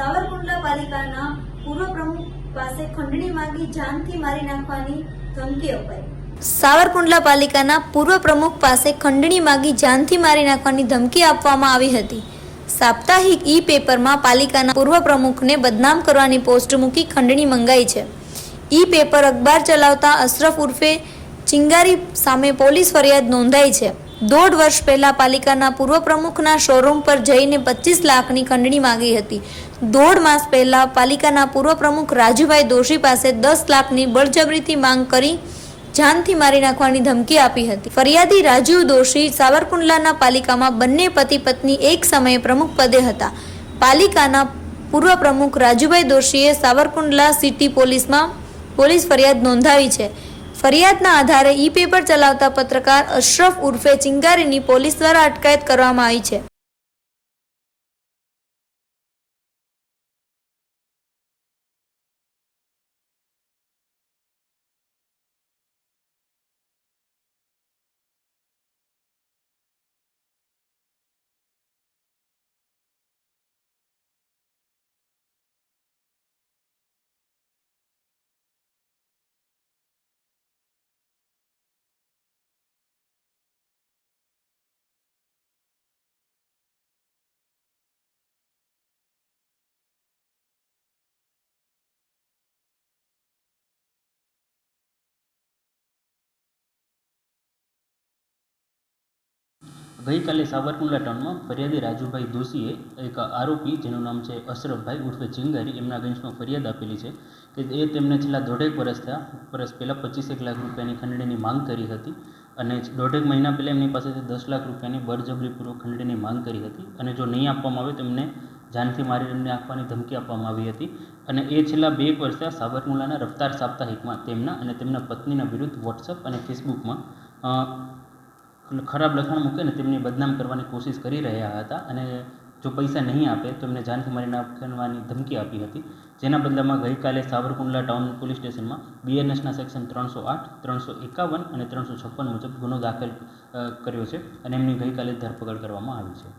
સાવરકુંડલા પાલિકાના પૂર્વ પ્રમુખ પાસે ખંડણી માંગી જાનથી મારી નાખવાની ધમકી અપાઈ. સાવરકુંડલા પાલિકાના પૂર્વ પ્રમુખ પાસે ખંડણી માંગી જાનથી મારી નાખવાની ધમકી આપવામાં આવી હતી. સાપ્તાહિક ઈ પેપરમાં પાલિકાના પૂર્વ પ્રમુખને બદનામ કરવાની પોસ્ટ મૂકી ખંડણી મંગાઈ છે. ઈ પેપર અખબાર ચલાવતા અશરફ ઉર્ફે ચિંગારી સામે પોલીસ ફરિયાદ નોંધાઈ છે. દોઢ વર્ષ પહેલા પાલિકાના પૂર્વ પ્રમુખના શોરૂમ પર જઈને પચીસ લાખની ખંડણી માંગી હતી. દોઢ માસ પહેલા પાલિકાના પૂર્વ પ્રમુખ રાજુભાઈ દોશી પાસે દસ લાખની બળજબરીથી માંગ કરી જાનથી મારી નાખવાની ધમકી આપી હતી. ફરિયાદી રાજીવ દોશી સાવરકુંડલાના પાલિકામાં બંને પતિ પત્ની એક સમયે પ્રમુખ પદે હતા. પાલિકાના પૂર્વ પ્રમુખ રાજુભાઈ દોશીએ સાવરકુંડલા સિટી પોલીસમાં પોલીસ ફરિયાદ નોંધાવી છે. ફરિયાદના આધારે ઈ પેપર ચલાવતા પત્રકાર અશરફ ઉર્ફે ચિંગારીની પોલીસ દ્વારા અટકાયત કરવામાં આવી છે. ગઈકાલે સાવરકુંડલા ટાઉનમાં ફરિયાદી રાજુભાઈ દોશીએ એક આરોપી જેનું નામ છે અશરફભાઈ ઉર્ફે ચિંગારી, એમના અગેન્સ્ટમાં ફરિયાદ આપેલી છે કે એ તેમને છેલ્લા દોઢેક વર્ષ થયા, વર્ષ પહેલાં પચીસેક લાખ રૂપિયાની ખંડણીની માંગ કરી હતી અને દોઢેક મહિના પહેલાં એમની પાસેથી દસ લાખ રૂપિયાની બળજબરીપૂર્વક ખંડણીની માંગ કરી હતી અને જો નહીં આપવામાં આવે તો એમને જાનથી મારી એમને આપવાની ધમકી આપવામાં આવી હતી અને એ છેલ્લા બે એક વર્ષથી સાબરકુંડલાના રફતાર સાપ્તાહિકમાં તેમના અને તેમના પત્નીના વિરુદ્ધ વોટ્સઅપ અને ફેસબુકમાં ખરાબ લખાણ મૂકીને તેમની બદનામ કરવાની કોશિશ કરી રહ્યા હતા અને જો પૈસા નહીં આપે તો એમને જાનથી મારી નાખવાની ધમકી આપી હતી. જેના બદલામાં ગઈકાલે સાવરકુંડલા ટાઉન પોલીસ સ્ટેશનમાં બીએનએસના સેક્શન ત્રણસો આઠ, ત્રણસો એકાવન અને ત્રણસો છપ્પન મુજબ ગુનો દાખલ કર્યો છે અને એમની ગઈકાલે ધરપકડ કરવામાં આવી છે.